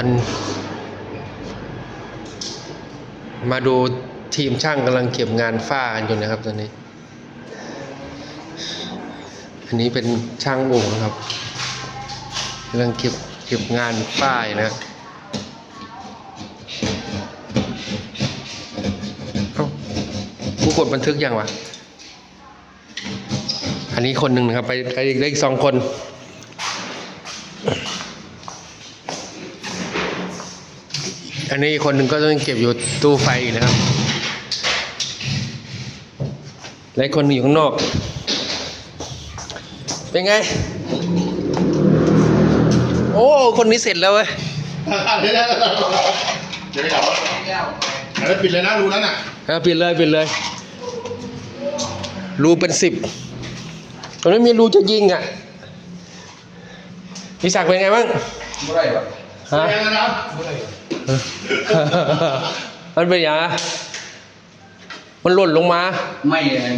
ท่านมาดูทีมช่างกำลังเก็บงานฝ้ากันอยู่นะครับตอนนี้ อันนี้เป็นช่างโอ่งนะครับกำลังเก็บเก็บงานฝ้ายนะครับผู้กดบันทึกยังวะ อันนี้คนหนึ่งนะครับ ไปไปอีกได้อีกสองคน อันนี้อีกคนหนึ่งก็ต้องเก็บอยู่ตู้ไฟอีกนะครับและอีกคนหนึ่งอยู่ข้างนอก เป็นไง โอ้ คนนี้เสร็จแล้วเว้ยเดี๋ยวเดี๋ยวเดี๋ยวเดี๋ยวเดี๋ยวแล้วปิดเลยนะรูนั้นอะเอาปิดเลยปิดเลย รูเป็นสิบตรงนี้มีรูจะยิงอะพี่ศักดิ์เป็นไงบ้างไม่ได้ปะฮะแรง นะครับมันเป็นอย่างไรมันหล่นลงมา ไม่อัน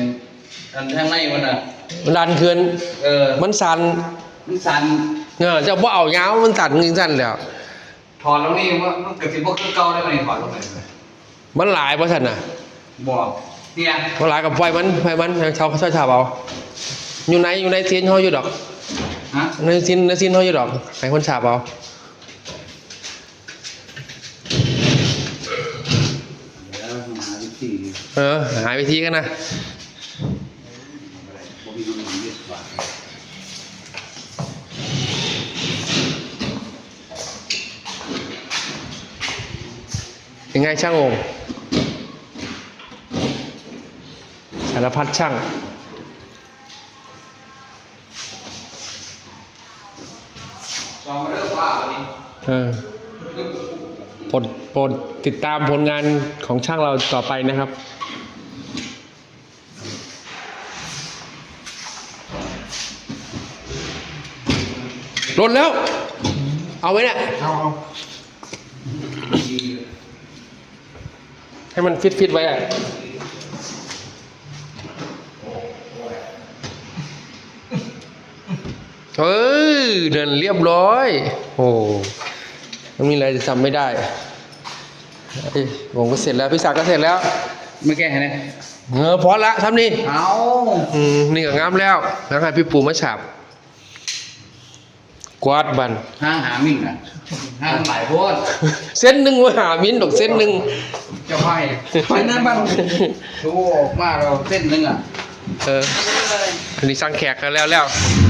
อันข้างในมันอะมันดันเคือนเออ มันสั่นมันสั่นเนี่ยเจะว่าเอายาวมันสั่นจริงสั่นแล้วถอดแล้วนี่ว่ามันเกิดสิบพวกเครื่องเก่าได้ไหมถอดลงไปมันหลายเพราะสั่นน่ะบอกเนี่ยมันหลายกับไฟมันไฟมันให้ชาวช่วยชาวเอาอยู่ในอยู่ในเทียนเขาอยู่ดอกฮะในซินในซินเขาอยู่ดอกให้คนฉาบเอา เดี๋ยวหาวิธี เออ หาวิธีกันนะผมมีมันเยอะกว่ายังไงช่างองค์สารพัดช่างจอมเริ่มว่าวันนี้เออ โปรดโปรดติดตามผลงานของช่างเราต่อไปนะครับลดแล้ว เอาไว้เนี่ยเอาเอาให้มันฟิตฟิตๆไว้อะเฮ้ยเดินเรียบร้อย โอ้ มันมีอะไรจะทำไม่ได้เอ้ยผมก็เสร็จแล้วพี่ศักดิ์ก็เสร็จแล้วไม่แก้ให้นะเออพอละทำนี่เอาอืมนี่ก็งามแล้วแล้วให้พี่ปู่มาฉาบกวาดบันห้างหามิ่งนะห้างหลายโพดเส้นหนึ่งมาหามิ้นดอกเส้นหนึ่งเจ้าไพ่ไปนั่นบ้างดูออกมาเราเส้นหนึงอะเอออันนี้สั่งแขกกันแล้วแล้วเ